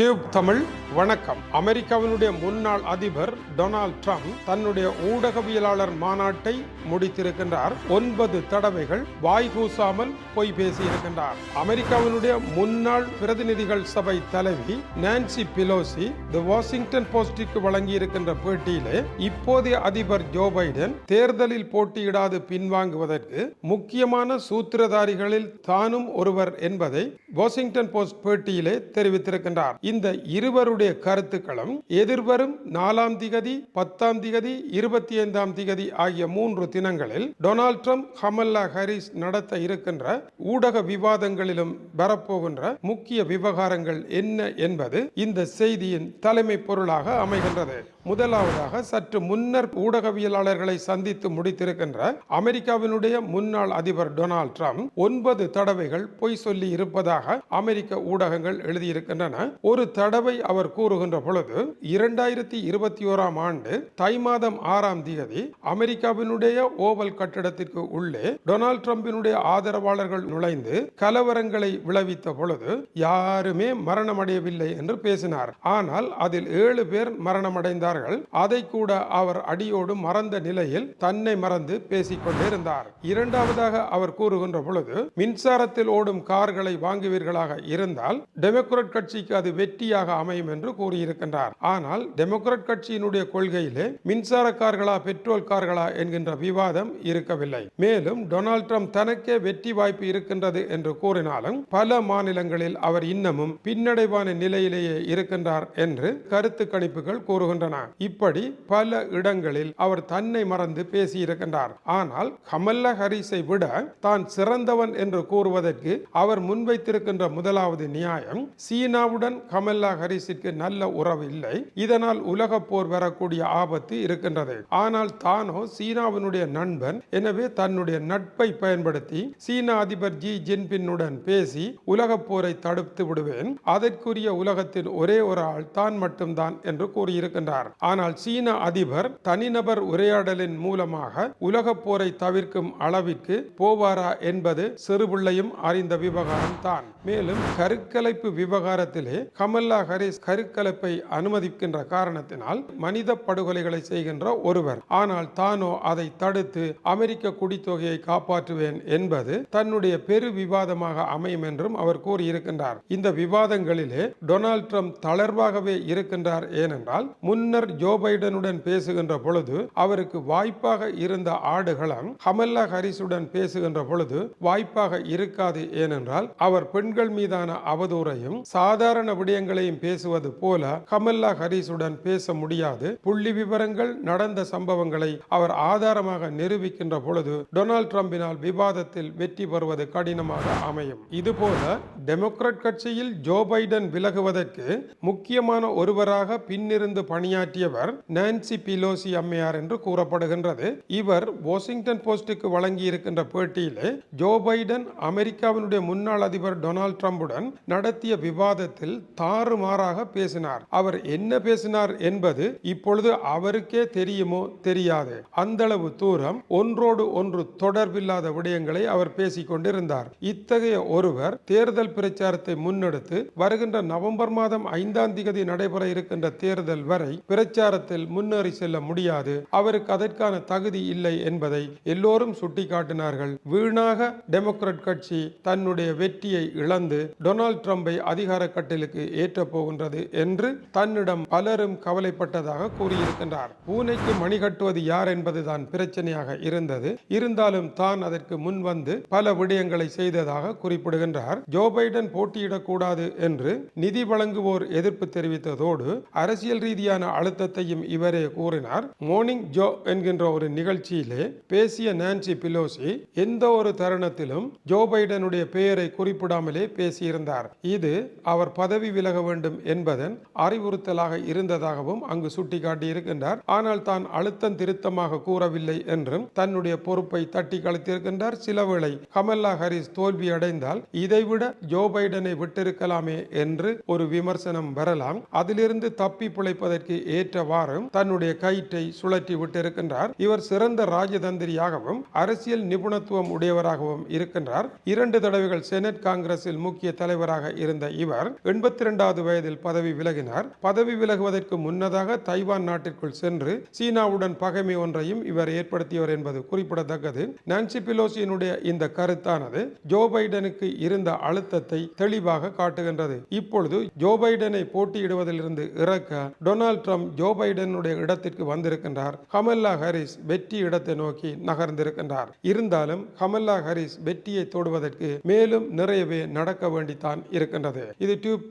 Tube Tamil வணக்கம். அமெரிக்காவினுடைய முன்னாள் அதிபர் டொனால்ட் ட்ரம்ப் தன்னுடைய ஊடகவியலாளர் மாநாட்டை முடித்திருக்கின்றார். ஒன்பது தடவைகள் வாய் கூசாமல் பொய் பேசியிருக்கின்றார். அமெரிக்காவினுடைய முன்னாள் பிரதிநிதிகள் சபை தலைவி நான்சி பிலோசி தி வாஷிங்டன் போஸ்டிற்கு வழங்கியிருக்கின்ற பேட்டியிலே இப்போதைய அதிபர் ஜோ பைடன் தேர்தலில் போட்டியிடாது பின்வாங்குவதற்கு முக்கியமான சூத்திரதாரிகளில் தானும் ஒருவர் என்பதை வாஷிங்டன் போஸ்ட் பேட்டியிலே தெரிவித்திருக்கின்றார். இந்த இருவருடைய கருத்துக்களும் எதிர்வரும் நாலாம் திகதி பத்தாம் திகதி இருபத்தி ஐந்தாம் திகதி ஆகிய மூன்று தினங்களில் டொனால்ட் ட்ரம்ப் ஹமல்லா ஹாரிஸ் நடத்த இருக்கின்ற ஊடக விவாதங்களிலும் வரப்போகின்ற முக்கிய விவகாரங்கள் என்ன என்பது இந்த செய்தியின் தலைமை பொருளாக அமைகின்றது. முதலாவதாக சற்று முன்னர் ஊடகவியலாளர்களை சந்தித்து முடித்திருக்கின்ற அமெரிக்காவினுடைய முன்னாள் அதிபர் டொனால்ட் ட்ரம்ப் ஒன்பது தடவைகள் பொய் சொல்லி இருப்பதாக அமெரிக்க ஊடகங்கள் எழுதியிருக்கின்றன. ஒரு ஒரு தடவை அவர் கூறுகின்ற பொழுது இரண்டாயிரத்தி இருபத்தி ஓராம் ஆண்டு தை மாதம் ஆறாம் தேதி அமெரிக்காவினுடைய ஓவல் கட்டிடத்திற்கு உள்ளே டொனால்ட் ட்ரம்பினுடைய ஆதரவாளர்கள் நுழைந்து கலவரங்களை விளைவித்த பொழுது யாருமே மரணமடையவில்லை என்று பேசினார். ஆனால் அதில் ஏழு பேர் மரணமடைந்தார்கள். அதை கூட அவர் அடியோடு மறந்த நிலையில் தன்னை மறந்து பேசிக் கொண்டிருந்தார் இரண்டாவதாக அவர் கூறுகின்ற பொழுது மின்சாரத்தில் ஓடும் கார்களை வாங்குவீர்களாக இருந்தால் டெமோக்ராட் கட்சிக்கு அது வெற்றியாக அமையும் என்று கூறியிருக்கின்றார். ஆனால் டெமோக்ராட் கட்சியினுடைய கொள்கையிலே மின்சார கார்களா பெட்ரோல் கார்களா என்கின்ற விவாதம் இருக்கவில்லை. மேலும் டொனால்ட் ட்ரம்ப் தனக்கே வெற்றி வாய்ப்பு இருக்கின்றது என்று கூறினாலும் பல மாநிலங்களில் அவர் இன்னமும் பின்னடைவான நிலையிலேயே இருக்கின்றார் என்று கருத்து கணிப்புகள் கூறுகின்றன. இப்படி பல இடங்களில் அவர் தன்னை மறந்து பேசியிருக்கின்றார். ஆனால் கமல்ல ஹரிஸை விட தான் சிறந்தவன் என்று கூறுவதற்கு அவர் முன்வைத்திருக்கின்ற முதலாவது நியாயம் சீனாவுடன் கமல்லா ஹரிஸிற்கு நல்ல உறவு இல்லை. இதனால் உலக போர் வரக்கூடிய ஆபத்து இருக்கின்றது. ஆனால் தானோ சீனாவினுடைய நண்பன் எனவே தன்னுடைய நட்பை பயன்படுத்தி சீன அதிபர் ஜி ஜின்பின்னுடன் பேசி உலக போரை தடுத்து விடுவேன். அதற்குரிய உலகத்தின் ஒரே ஒரு ஆள் தான் மட்டும்தான் என்று கூறியிருக்கின்றார். ஆனால் சீன அதிபர் தனிநபர் உரையாடலின் மூலமாக உலக போரை தவிர்க்கும் அளவிற்கு போவாரா என்பது சிறுபிள்ளையும் அறிந்த விவகாரம் தான். மேலும் கருக்கலைப்பு விவகாரத்திலே கமல்லா ஹரிஸ் கருக்கலப்பை அனுமதிக்கின்ற காரணத்தினால் மனித படுகொலைகளை செய்கின்ற ஒருவர். ஆனால் தானோ அதை தடுத்து அமெரிக்க குடித்தொகையை காப்பாற்றுவேன் என்பது தன்னுடைய பெரு விவாதமாக அமையும் என்றும் அவர் கூறியிருக்கின்றார். இந்த விவாதங்களிலே டொனால்ட் ட்ரம்ப் தளர்வாகவே இருக்கின்றார் ஏனென்றால் முன்னர் ஜோ பைடனுடன் பேசுகின்ற பொழுது அவருக்கு வாய்ப்பாக இருந்த ஆடுகளம் கமல்லா ஹரிஸுடன் பேசுகின்ற பொழுது வாய்ப்பாக இருக்காது ஏனென்றால் அவர் பெண்கள் மீதான அவதூறையும் சாதாரண விடயங்களையும் பேசுவது போல கமல்லா ஹரிஸுடன் பேச முடியாது. புள்ளி விவரங்கள் நடந்த சம்பவங்களை அவர் ஆதாரமாக நிரூபிக்கின்ற பொழுது டொனால்ட் ட்ரம்பினால் விவாதத்தில் வெற்றி பெறுவது கடினமாக அமையும். இதுபோல டெமோக்ராட் கட்சியில் ஜோ பைடன் விலகுவதற்கு முக்கியமான ஒருவராக பின்னிருந்து பணியாற்றியவர் நான்சி பிலோசி அம்மையார் என்று கூறப்படுகின்றது. இவர் வாஷிங்டன் போஸ்டுக்கு வழங்கி இருக்கின்ற பேட்டியிலே ஜோ பைடன் அமெரிக்காவினுடைய முன்னாள் அதிபர் டொனால்ட் ட்ரம்புடன் நடத்திய விவாதத்தில் தாறுமாறாக பேசினார். அவர் என்ன பேசினார் என்பது இப்பொழுது அவருக்கே தெரியுமோ தெரியாது. அந்தளவு தூரம் ஒன்றோடு ஒன்று தொடர்பில்லாத விடயங்களை அவர் பேசிக் கொண்டிருந்தார் இத்தகைய ஒருவர் தேர்தல் பிரச்சாரத்தை முன்னெடுத்து வருகின்ற நவம்பர் மாதம் ஐந்தாம் தேதி நடைபெற இருக்கின்ற தேர்தல் வரை பிரச்சாரத்தில் முன்னேறி செல்ல முடியாது. அவருக்கு அதற்கான தகுதி இல்லை என்பதை எல்லோரும் சுட்டிக்காட்டினார்கள். வீணாக டெமோக்ராட் கட்சி தன்னுடைய வெற்றியை இழந்து டொனால்ட் ட்ரம்பை அதிகார கட்டிலுக்கு ஏற்றப் போகின்றது என்று தன்னிடம் பலரும் கவலைப்பட்டதாக கூறியிருக்கின்றார். பூனைக்கு மணி கட்டுவது யார் என்பதுதான் பிரச்சனையாக இருந்தது. இருந்தாலும் தான் அதற்கு முன் வந்து பல விடயங்களை செய்ததாக குறிப்பிடுகின்றார். ஜோ பைடன் போட்டியிடக்கூடாது என்று நிதி வழங்குவோர் எதிர்ப்பு தெரிவித்ததோடு அரசியல் ரீதியான அழுத்தத்தையும் இவரே கூறினார். மோர்னிங் ஜோ என்கின்ற ஒரு நிகழ்ச்சியிலே பேசிய நான்சி பிலோசி எந்த ஒரு தருணத்திலும் ஜோ பைடனுடைய பெயரை குறிப்பிடாமலே பேசியிருந்தார். இது அவர் பதவி விலக வேண்டும் என்பதன் அறிவுறுத்தலாக இருந்ததாகவும் அங்கு சுட்டிக்காட்டி இருக்கின்றார் ஆனால் தான் அழுத்தம் திருத்தமாக கூறவில்லை என்றும் தன்னுடைய பொறுப்பை தட்டி கழித்திருக்கின்றார். சிலவேளை கமல்லா ஹரிஸ் தோல்வி அடைந்தால் இதைவிட ஜோ பைடனை விட்டிருக்கலாமே என்று ஒரு விமர்சனம் வரலாம். அதிலிருந்து தப்பி பிழைப்பதற்கு ஏற்றவாறும் தன்னுடைய கயிற்றை சுழற்றி விட்டிருக்கின்றார். இவர் சிறந்த ராஜதந்திரியாகவும் அரசியல் நிபுணத்துவம் உடையவராகவும் இருக்கின்றார். இரண்டு தடவைகள் செனட் காங்கிரஸில் முக்கிய தலைவராக இருந்த இவர் எண்பத்தி இரண்டாவது வயதில் பதவி விலகினார். பதவி விலகுவதற்கு முன்னதாக தைவான் நாட்டிற்குள் சென்று சீனாவுடன் பகைமை ஒன்றையும் இவர் ஏற்படுத்தியவர் என்பது குறிப்பிடத்தக்கது. நான்சி பிலோசியினுடைய இந்த கருத்தானது ஜோ பைடனுக்கு இருந்த அழுத்தத்தை தெளிவாக காட்டுகின்றது. இப்பொழுது ஜோ பைடனை போட்டியிடுவதிலிருந்து இறக்க டொனால்ட் ட்ரம்ப் ஜோ பைடனுடைய இடத்திற்கு வந்திருக்கின்றார். கமல்லா ஹாரிஸ் வெற்றி இடத்தை நோக்கி நகர்ந்திருக்கின்றார். இருந்தாலும் கமல்லா ஹாரிஸ் வெற்றியை தொடுவதற்கு மேலும் நிறையவே நடக்க வேண்டித்தான் இருக்கின்றது. இது டியூப்